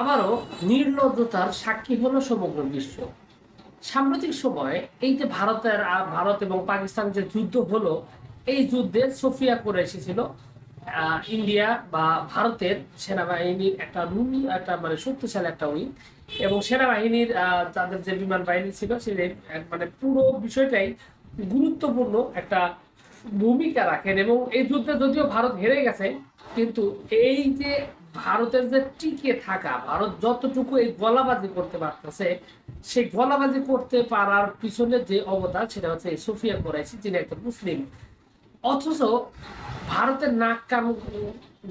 আবারও নির্লজ্জতার সাক্ষী হলো সমগ্র বিশ্ব। সাম্প্রতিক সময়ে এই যে ভারতের ভারত এবং পাকিস্তান যে যুদ্ধ হলো, এই যুদ্ধে সোফিয়া করে এসেছিল ইন্ডিয়া বা ভারতের সেনাবাহিনীর একটা একটা মানে শক্তিশালী একটা উইং এবং সেনাবাহিনীর তাদের যে বিমান বাহিনী ছিল সে মানে পুরো বিষয়টাই গুরুত্বপূর্ণ একটা ভূমিকা রাখেন এবং এই যুদ্ধে যদিও ভারত হেরে গেছে, কিন্তু এই যে ভারতের যে টিকে থাকা, ভারত যতটুকু এই গলাবাজি করতে পারতেছে, সেই গলাবাজি করতে পারার পিছনে যে অবদান সেটা হচ্ছে সোফিয়া কোরাইশি, যিনি একটা মুসলিম। অথচ ভারতের নাক কান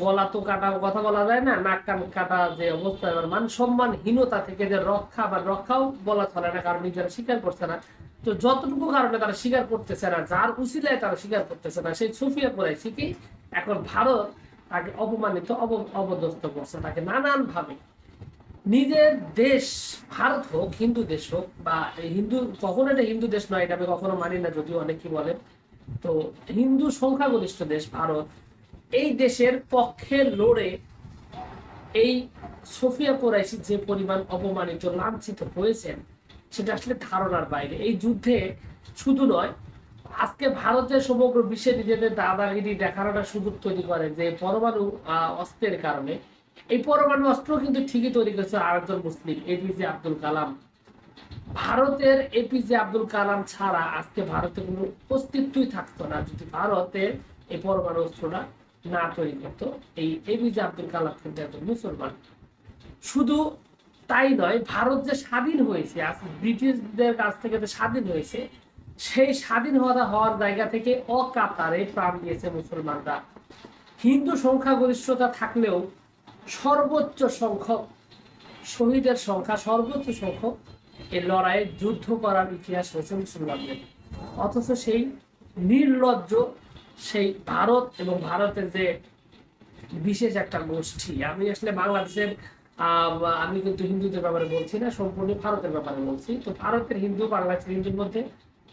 গলা তো কাটা কথা বলা যায় না, নাক কান কাটা যে অবস্থা, এবার মান সম্মানহীনতা থেকে যে রক্ষা বা রক্ষাও বলা চলে না, কারণ নিজেরা স্বীকার করছে না। তো যতটুকু কারণে তারা স্বীকার করতেছে না, যার উসিলায় তারা স্বীকার করতেছে না, সেই সুফিয়া কোরাইশি কি এখন ভারত তাকে অপমানিত, অব- অবদস্ত করছে তাকে নানান ভাবে নিজের দেশ, ভারত হোক, হিন্দু দেশ হোক, বা হিন্দু, কখনো এটা হিন্দু দেশ নয়, এটা আমি কখনো মানি না, যদিও অনেকেই বলেন তো হিন্দু সংখ্যাগরিষ্ঠ দেশ ভারত, এই দেশের পক্ষে লড়ে এই সোফিয়া কোরাইশি যে পরিমাণ অপমানিত, লাঞ্ছিত হয়েছেন, সেটা আসলে ধারণার বাইরে। এই যুদ্ধে শুধু নয় আজকে ভারতের সমগ্র বিশ্বে নিজেদের দাদাগিরি দেখার একটা সুযোগ তৈরি করে যে পরমাণু অস্ত্রের কারণে। এই পরমাণু অস্ত্র কিন্তু ঠিকই তৈরি করেছে আরেকজন মুসলিম এপিজে আব্দুল কালাম। ভারতের এপিজে আব্দুল কালাম ছাড়া আজকে ভারতের কোনো অস্তিত্বই থাকতো না যদি ভারতের এই পরমাণু অস্ত্রটা না তৈরি করতো। এই এপিজে আব্দুল কালাম কিন্তু একজন মুসলমান। শুধু তাই নয়, ভারত যে স্বাধীন হয়েছে ব্রিটিশদের কাছ থেকে যে স্বাধীন হয়েছে সেই স্বাধীন হওয়া হওয়ার জায়গা থেকে অকাতারে প্রাণ দিয়েছে মুসলমানরা। হিন্দু সংখ্যাগরিষ্ঠতা থাকলেও সর্বোচ্চ সংখ্যক শহীদের সংখ্যা, সর্বোচ্চ সংখ্যক এই লড়াইয়ে যুদ্ধ করার ইতিহাস হয়েছে মুসলমানদের। অথচ সেই নির্লজ্জ সেই ভারত এবং ভারতের যে বিশেষ একটা গোষ্ঠী, আমি আসলে বাংলাদেশের আমি কিন্তু হিন্দুদের ব্যাপারে বলছি না, সম্পূর্ণ ভারতের ব্যাপারে বলছি। তো ভারতের হিন্দু, বাংলাদেশের হিন্দুর মধ্যে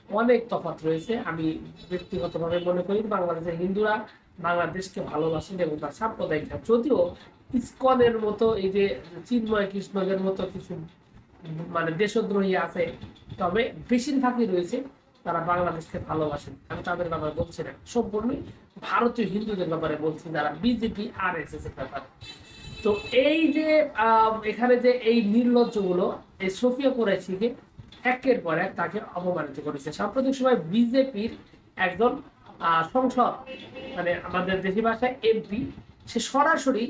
অনেক তফাৎ রয়েছে। আমি ব্যক্তিগতভাবে মনে করি বাংলাদেশের হিন্দুরা বাংলাদেশকে ভালোবাসেন এবং তার সাম্প্রদায়িকতা যদিও ইস্কনের মতো এই যে চিন্ময় কৃষ্ণদের মতো কিছু মানে দেশদ্রোহী আছে, তবে বেশিরভাগই রয়েছে তারা বাংলাদেশকে ভালোবাসেন। আমি তাদের ব্যাপারে বলছি না, সম্পূর্ণই ভারতীয় হিন্দুদের ব্যাপারে বলছি, যারা বিজেপি আর এস এস এর ব্যাপারে। তো এই যে এখানে যে এই নির্লজ্জগুলো, এই সোফিয়া কোরাইশিকে একের পর এক তাকে অপমানিত করেছে। সাম্প্রতিক সময় বিজেপির একজন সংসদ মানে আমাদের দেশি ভাষায় এমপি সে সরাসরি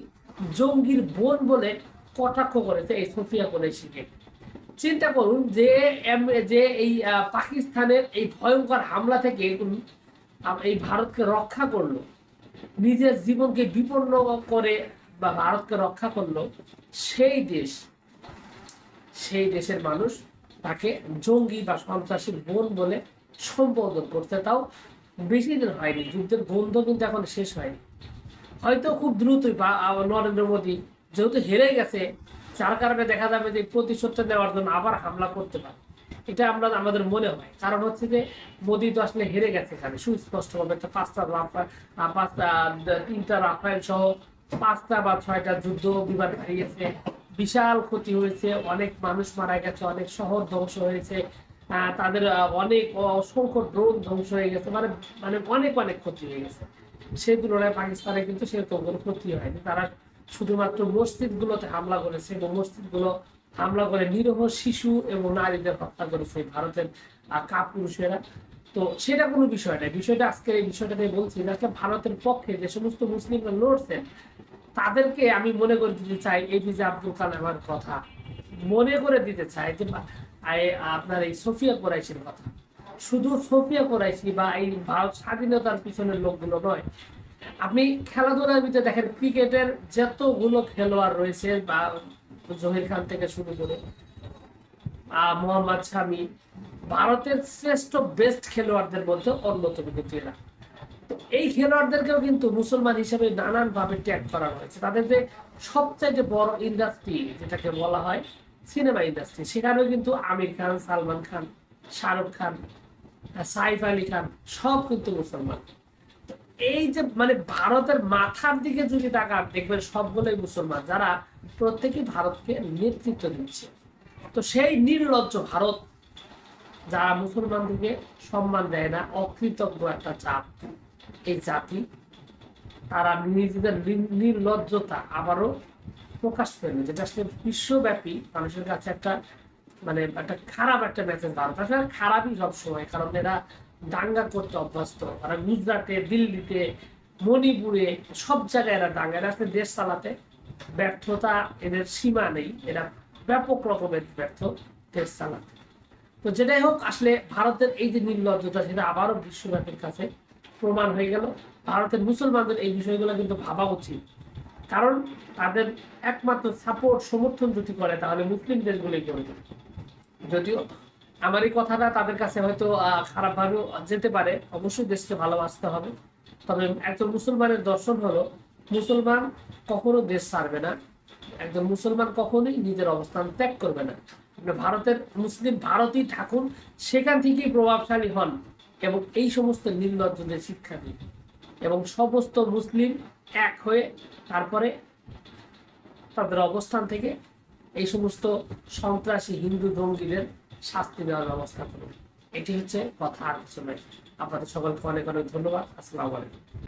জঙ্গির বোন বলে কটাক্ষ করেছে এই সোফিয়া কোরাইশিকে। চিন্তা করুন যে যে এই পাকিস্তানের এই ভয়ঙ্কর হামলা থেকে এই ভারতকে রক্ষা করল, নিজের জীবনকে বিপন্ন করে বা ভারতকে রক্ষা করল, সেই দেশ, সেই দেশের মানুষ তাকে জঙ্গি বা সন্ত্রাসী বোন বলে সম্বোধন করতে। তাও বেশি দিন হয়নি, যুদ্ধের গন্ধ কিন্তু এখন শেষ হয়নি। হয়তো খুব দ্রুতই বা নরেন্দ্র মোদী যেহেতু হেরে গেছে, যার কারণে দেখা যাবে যে প্রতিশোধটা নেওয়ার জন্য আবার হামলা করতে পারে। এটা আমরা, আমাদের মনে হয়। কারণ হচ্ছে যে মোদী তো আসলে হেরে গেছে এখানে। সুস্পষ্ট ভাবে একটা পাঁচটা পাঁচটা তিনটা রাফায়েল সহ পাঁচটা বা ছয়টা যুদ্ধ বিমান হারিয়েছে। বিশাল ক্ষতি হয়েছে, অনেক মানুষ মারা গেছে, অনেক শহর ধ্বংস হয়েছে তাদের অনেক অসংখ্য ড্রোন ধ্বংস হয়ে গেছে মানে মানে অনেক অনেক ক্ষতি হয়ে গেছে। সেই তুলনায় পাকিস্তানে কিন্তু সেরকম কোনো ক্ষতি হয়নি। তারা শুধুমাত্র মসজিদগুলোতে হামলা করেছে এবং মসজিদগুলো হামলা করে নিরহ শিশু এবং নারীদের হত্যা করেছে ভারতের কাপুরুষেরা। তো সেটা কোনো বিষয় নয়। বিষয়টা আজকে এই বিষয়টা নিয়ে বলছি আজকে ভারতের পক্ষে যে সমস্ত মুসলিমরা লড়ছেন তাদেরকে আমি মনে করে দিতে চাই এপিজে আব্দুল কালামের কথা, মনে করে দিতে চাই যে আপনার এই সোফিয়া কোরাইশির কথা। শুধু সোফিয়া কোরাইশি বা এই ভারত স্বাধীনতার পিছনের লোকগুলো নয়, আপনি খেলাধুলার ভিতরে দেখেন, ক্রিকেটের যতগুলো খেলোয়াড় রয়েছে বা জহির খান থেকে শুরু করে মোহাম্মদ শামি, ভারতের শ্রেষ্ঠ বেস্ট খেলোয়াড়দের মধ্যে অন্যতম কিন্তু এরা। এই খেলোয়াড়দেরকেও কিন্তু মুসলমান হিসেবে নানান ভাবে ট্যাগ করা হয়েছে। তাদের যে সবচাইতে বড় ইন্ডাস্ট্রি যেটাকে বলা হয় সিনেমা ইন্ডাস্ট্রি সেখানেও কিন্তু আমির খান, সালমান খান, শাহরুখ খান, সাইফ আলী খান, সব কিন্তু মুসলমান। এই যে মানে ভারতের মাথার দিকে যদি তাকান, দেখবেন সবগুলোই মুসলমান, যারা প্রত্যেকেই ভারতকে নেতৃত্ব দিচ্ছে। তো সেই নির্লজ্জ ভারত, যারা মুসলমানদেরকে সম্মান দেয় না, অকৃতজ্ঞ একটা জাত। এই জাতি তারা নিজেদের নির্লজ্জতা আবারও প্রকাশ পেল যেটা আসলে বিশ্বব্যাপী মানুষের কাছে একটা মানে একটা খারাপ একটা মেসেজ ভারত আসলে খারাপই সবসময়, কারণ এরা দাঙ্গা করতে অভ্যস্ত। ওরা গুজরাটে, দিল্লিতে, মণিপুরে, সব জায়গায় এরা দাঙ্গা। এরা আসলে দেশ চালাতে ব্যর্থতা এদের সীমা নেই। এরা ব্যাপক রকমের ব্যর্থ দেশ চালাতে। তো যেটাই হোক, আসলে ভারতের এই যে নির্লজ্জতা, সেটা আবারও বিশ্বব্যাপীর কাছে প্রমাণ হয়ে গেল। ভারতের মুসলমানদের এই বিষয়গুলো কিন্তু ভাবা উচিত। কারণ তাদের একমাত্র সাপোর্ট সমর্থন যদি করে তাহলে মুসলিম দেশগুলোই করবে যদিও আমার এই কথাটা তাদের কাছে হয়তো আহ, খারাপভাবেও যেতে পারে অবশ্যই দেশকে ভালোবাসতে হবে। তবে একজন মুসলমানের দর্শন হলো মুসলমান কখনো দেশ ছাড়বে না। একজন মুসলমান কখনোই নিজের অবস্থান ত্যাগ করবে না। ভারতের মুসলিম ভারতই থাকুন সেখান থেকেই প্রভাবশালী হন। এবং এই সমস্ত নির্লজ্জদের শিক্ষা দিন এবং সমস্ত মুসলিম এক হয়ে তারপরে তাদের অবস্থান থেকে এই সমস্ত সন্ত্রাসী হিন্দু জঙ্গিদের শাস্তি দেওয়ার ব্যবস্থা করুন। এটি হচ্ছে কথা আর কিছু নয়। আপনাদের সকলকে অনেক অনেক ধন্যবাদ। আসসালামু আলাইকুম।